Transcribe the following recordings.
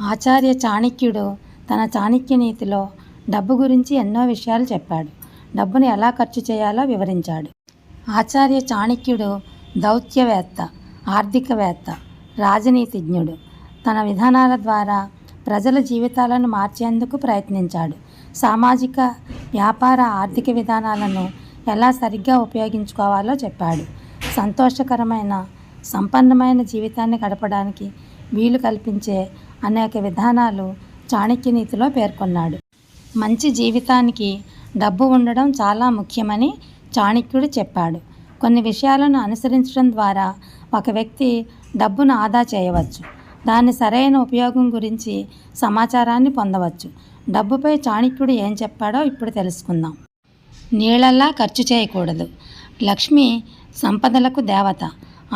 ఆచార్య చాణక్యుడు తన చాణక్య నీతిలో డబ్బు గురించి ఎన్నో విషయాలు చెప్పాడు. డబ్బును ఎలా ఖర్చు చేయాలో వివరించాడు. ఆచార్య చాణక్యుడు దౌత్యవేత్త ఆర్థికవేత్త రాజనీతిజ్ఞుడు. తన విధానాల ద్వారా ప్రజల జీవితాలను మార్చేందుకు ప్రయత్నించాడు. సామాజిక వ్యాపార ఆర్థిక విధానాలను ఎలా సరిగ్గా ఉపయోగించుకోవాలో చెప్పాడు. సంతోషకరమైన సంపన్నమైన జీవితాన్ని గడపడానికి వీలు కల్పించే అనేక విధానాలు చాణక్య నీతిలో పేర్కొన్నాడు. మంచి జీవితానికి డబ్బు ఉండడం చాలా ముఖ్యమని చాణక్యుడు చెప్పాడు. కొన్ని విషయాలను అనుసరించడం ద్వారా ఒక వ్యక్తి డబ్బును ఆదా చేయవచ్చు. దాని సరైన ఉపయోగం గురించి సమాచారాన్ని పొందవచ్చు. డబ్బుపై చాణక్యుడు ఏం చెప్పాడో ఇప్పుడు తెలుసుకుందాం. నీళ్ళల్లా ఖర్చు చేయకూడదు. లక్ష్మి సంపదలకు దేవత.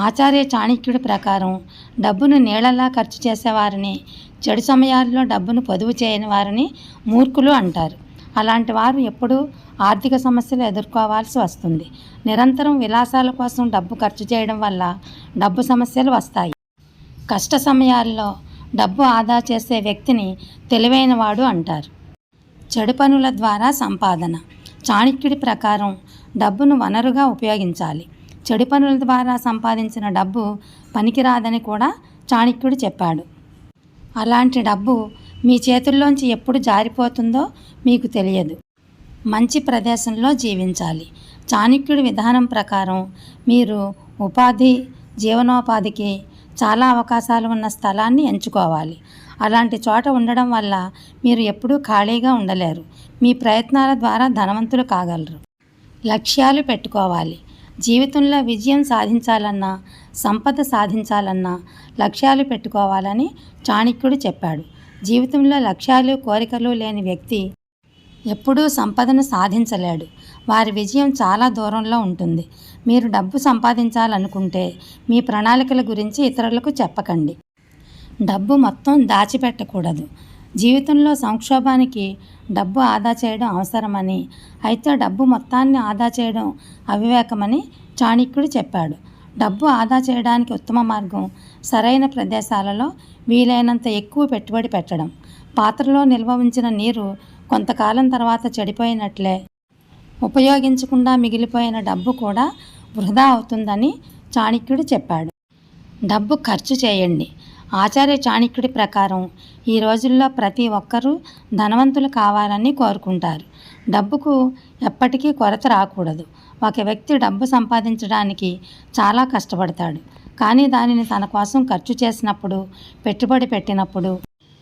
ఆచార్య చాణక్యుడి ప్రకారం డబ్బును నీళ్ళలా ఖర్చు చేసేవారిని చెడు సమయాల్లో డబ్బును పొదుపు చేయని వారిని మూర్ఖులు అంటారు. అలాంటి వారు ఎప్పుడూ ఆర్థిక సమస్యలు ఎదుర్కోవాల్సి వస్తుంది. నిరంతరం విలాసాల కోసం డబ్బు ఖర్చు చేయడం వల్ల డబ్బు సమస్యలు వస్తాయి. కష్ట సమయాల్లో డబ్బు ఆదా చేసే వ్యక్తిని తెలివైనవాడు అంటారు. చెడు పనుల ద్వారా సంపాదన. చాణక్యుడి ప్రకారం డబ్బును వనరుగా ఉపయోగించాలి. చెడు పనుల ద్వారా సంపాదించిన డబ్బు పనికిరాదని కూడా చాణక్యుడు చెప్పాడు. అలాంటి డబ్బు మీ చేతుల్లోంచి ఎప్పుడు జారిపోతుందో మీకు తెలియదు. మంచి ప్రదేశంలో జీవించాలి. చాణక్యుడి విధానం ప్రకారం మీరు ఉపాధి జీవనోపాధికి చాలా అవకాశాలు ఉన్న స్థలాన్ని ఎంచుకోవాలి. అలాంటి చోట ఉండడం వల్ల మీరు ఎప్పుడూ ఖాళీగా ఉండలేరు. మీ ప్రయత్నాల ద్వారా ధనవంతులు కాగలరు. లక్ష్యాలు పెట్టుకోవాలి. జీవితంలో విజయం సాధించాలన్నా సంపద సాధించాలన్నా లక్ష్యాలు పెట్టుకోవాలని చాణక్యుడు చెప్పాడు. జీవితంలో లక్ష్యాలు కోరికలు లేని వ్యక్తి ఎప్పుడూ సంపదను సాధించలేడు. వారి విజయం చాలా దూరంలో ఉంటుంది. మీరు డబ్బు సంపాదించాలనుకుంటే మీ ప్రణాళికల గురించి ఇతరులకు చెప్పకండి. డబ్బు మొత్తం దాచిపెట్టకూడదు. జీవితంలో సంక్షోభానికి డబ్బు ఆదా చేయడం అవసరమని అయితే డబ్బు మొత్తాన్ని ఆదా చేయడం అవివేకమని చాణక్యుడు చెప్పాడు. డబ్బు ఆదా చేయడానికి ఉత్తమ మార్గం సరైన ప్రదేశాలలో వీలైనంత ఎక్కువ పెట్టుబడి పెట్టడం. పాత్రలో నిల్వ ఉంచిన నీరు కొంతకాలం తర్వాత చెడిపోయినట్లే. ఉపయోగించకుండా మిగిలిపోయిన డబ్బు కూడా వృధా అవుతుందని చాణక్యుడు చెప్పాడు. డబ్బు ఖర్చు చేయండి. ఆచార్య చాణక్యుడి ప్రకారం ఈ రోజుల్లో ప్రతి ఒక్కరూ ధనవంతులు కావాలని కోరుకుంటారు. డబ్బుకు ఎప్పటికీ కొరత రాకూడదు. ఒక వ్యక్తి డబ్బు సంపాదించడానికి చాలా కష్టపడతాడు. కానీ దానిని తన కోసం ఖర్చు చేసినప్పుడు పెట్టుబడి పెట్టినప్పుడు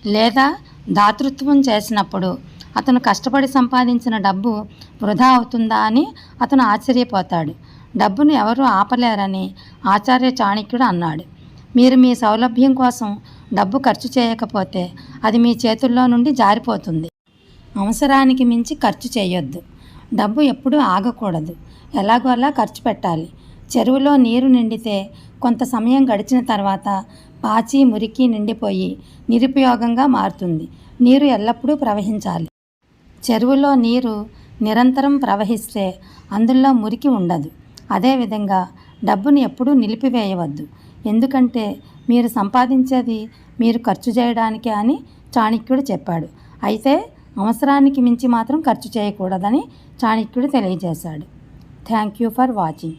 లేదా దాతృత్వం చేసినప్పుడు అతను కష్టపడి సంపాదించిన డబ్బు వృధా అవుతుందా అని అతను ఆశ్చర్యపోతాడు. డబ్బును ఎవరూ ఆపలేరని ఆచార్య చాణక్యుడు అన్నాడు. మీరు మీ సౌలభ్యం కోసం డబ్బు ఖర్చు చేయకపోతే అది మీ చేతుల్లో నుండి జారిపోతుంది. అవసరానికి మించి ఖర్చు చేయొద్దు. డబ్బు ఎప్పుడూ ఆగకూడదు. ఎలాగోలా ఖర్చు పెట్టాలి. చెరువులో నీరు నిండితే కొంత సమయం గడిచిన తర్వాత పాచి మురికి నిండిపోయి నిరుపయోగంగా మారుతుంది. నీరు ఎల్లప్పుడూ ప్రవహించాలి. చెరువులో నీరు నిరంతరం ప్రవహిస్తే అందులో మురికి ఉండదు. అదేవిధంగా డబ్బును ఎప్పుడూ నిలిపివేయవద్దు. ఎందుకంటే మీరు సంపాదించేది మీరు ఖర్చు చేయడానికే అని చాణక్యుడు చెప్పాడు. అయితే అవసరానికి మించి మాత్రం ఖర్చు చేయకూడదని చాణక్యుడు తెలియజేశాడు. Thank you for watching.